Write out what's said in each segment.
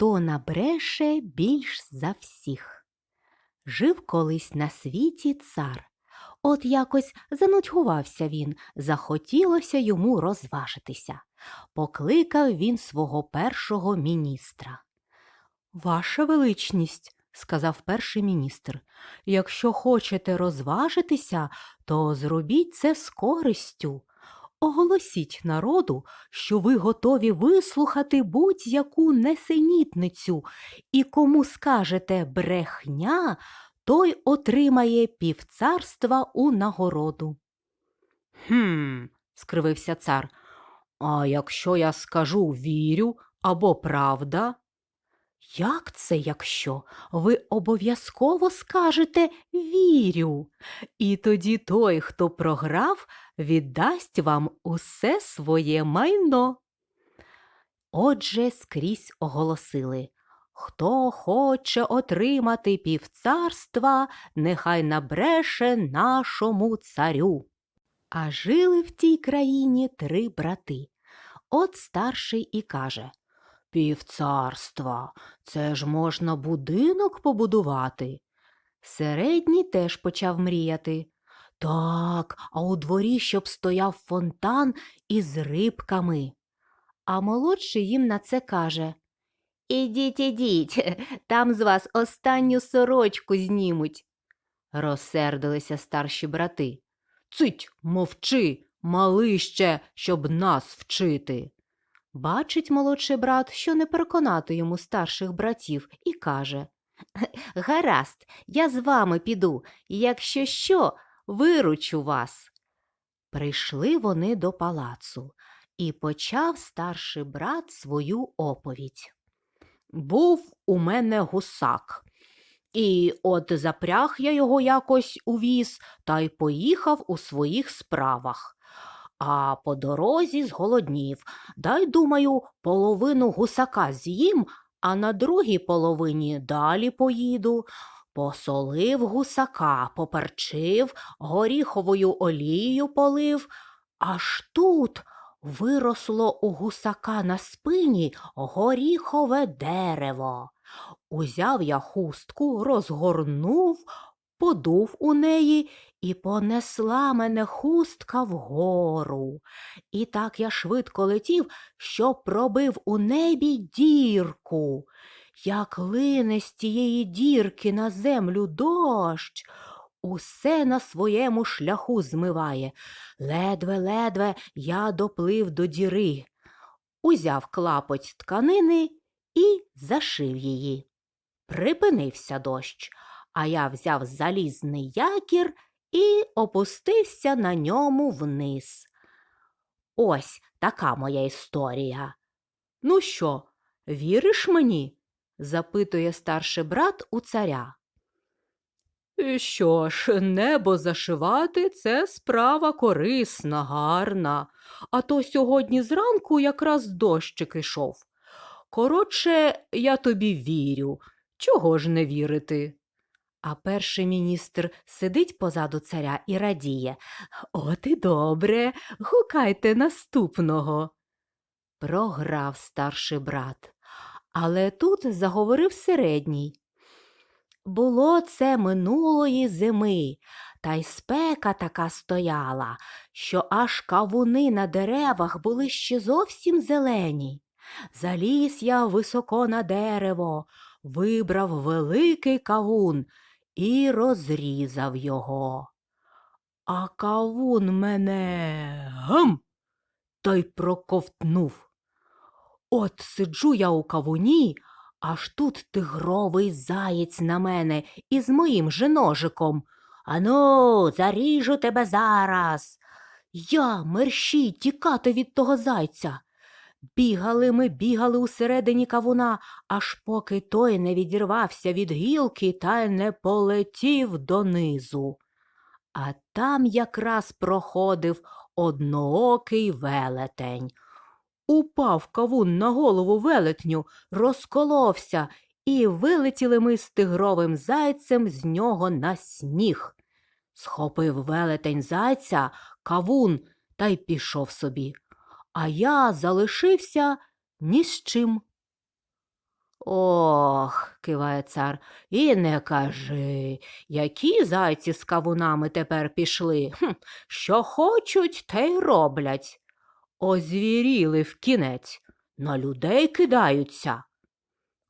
хто набреше більш за всіх. Жив колись на світі цар. От якось занудьгувався він, захотілося йому розважитися. Покликав він свого першого міністра. Ваша величність, сказав перший міністр, якщо хочете розважитися, то зробіть це з користю. Оголосіть народу, що ви готові вислухати будь-яку несенітницю, і кому скажете брехня, той отримає півцарства у нагороду. Хм, скривився цар. А якщо я скажу вірю або правда? Як це, якщо ви обов'язково скажете вірю? І тоді той, хто програв, віддасть вам усе своє майно. Отже, скрізь оголосили Хто хоче отримати півцарства, нехай набреше нашому царю. А жили в тій країні три брати. От старший і каже Півцарства, це ж можна будинок побудувати. Середній теж почав мріяти. Так, а у дворі щоб стояв фонтан із рибками. А молодший їм на це каже Ідіть, ідіть, там з вас останню сорочку знімуть. Розсердилися старші брати. Цить, мовчи, малий ще, щоб нас вчити. Бачить молодший брат, що не переконати йому старших братів, і каже Гаразд, я з вами піду, якщо що, виручу вас. Прийшли вони до палацу, і почав старший брат свою оповідь. Був у мене гусак. І от запряг я його якось у віз та й поїхав у своїх справах. А по дорозі зголоднів. Дай, думаю, половину гусака з'їм, а на другій половині далі поїду. Посолив гусака, поперчив, горіховою олією полив. Аж тут виросло у гусака на спині горіхове дерево. Узяв я хустку, розгорнув, подув у неї і понесла мене хустка вгору. І так я швидко летів, що пробив у небі дірку. Як лине з тієї дірки на землю дощ, усе на своєму шляху змиває. Ледве-ледве я доплив до діри. Узяв клапоть тканини і зашив її. Припинився дощ, а я взяв залізний якір і опустився на ньому вниз. Ось така моя історія. Ну що, віриш мені? запитує старший брат у царя. Що ж, небо зашивати це справа корисна, гарна, а то сьогодні зранку якраз дощик ішов. Коротше, я тобі вірю. Чого ж не вірити? А перший міністр сидить позаду царя і радіє. От і добре, гукайте наступного. Програв старший брат. Але тут заговорив середній. Було це минулої зими, та й спека така стояла, що аж кавуни на деревах були ще зовсім зелені. Заліз я високо на дерево, вибрав великий кавун і розрізав його. А кавун мене гам та й проковтнув. От сиджу я у кавуні, аж тут тигровий заєць на мене із моїм же ножиком. Ану, заріжу тебе зараз. Я мерщій тікати від того зайця. Бігали ми, бігали усередині кавуна, аж поки той не відірвався від гілки та не полетів донизу. А там якраз проходив одноокий велетень. Упав кавун на голову велетню, розколовся, і вилетіли ми з тигровим зайцем з нього на сніг. Схопив велетень зайця, кавун та й пішов собі. А я залишився ні з чим. Ох, киває цар, і не кажи, які зайці з кавунами тепер пішли. Хм, що хочуть, те й роблять. Озвіріли в кінець, на людей кидаються.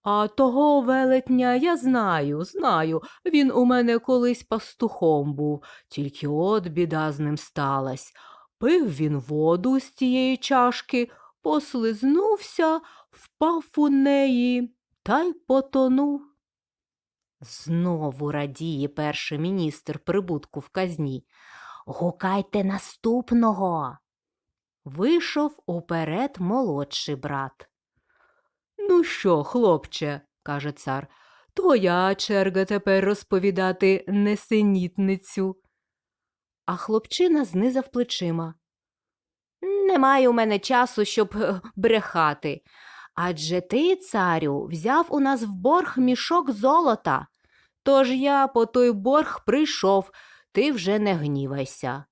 А того велетня я знаю, знаю. Він у мене колись пастухом був, тільки от біда з ним сталась. Пив він воду з тієї чашки, послизнувся, впав у неї та й потонув. Знову радіє перший міністр прибутку в казні. Гукайте наступного. Вийшов уперед молодший брат. Ну що, хлопче, каже цар, твоя черга тепер розповідати несенітницю. А хлопчина знизав плечима. Немає у мене часу, щоб е, брехати. Адже ти, царю, взяв у нас в борг мішок золота. Тож я по той борг прийшов, ти вже не гнівайся.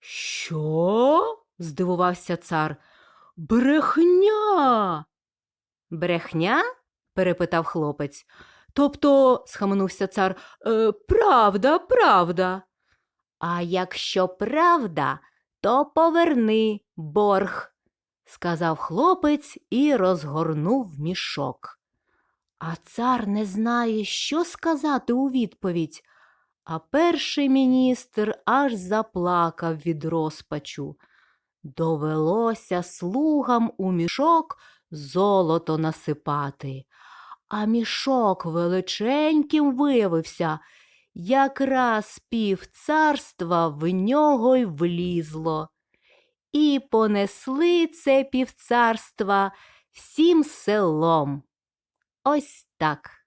Що? здивувався цар. Брехня. Брехня? перепитав хлопець. Тобто, схаменувся цар, «е, правда, правда. А якщо правда, то поверни борг, сказав хлопець і розгорнув мішок. А цар не знає, що сказати у відповідь. А перший міністр аж заплакав від розпачу. Довелося слугам у мішок золото насипати, а мішок величеньким виявився, якраз пів царства в нього й влізло. І понесли це півцарства всім селом. Ось так.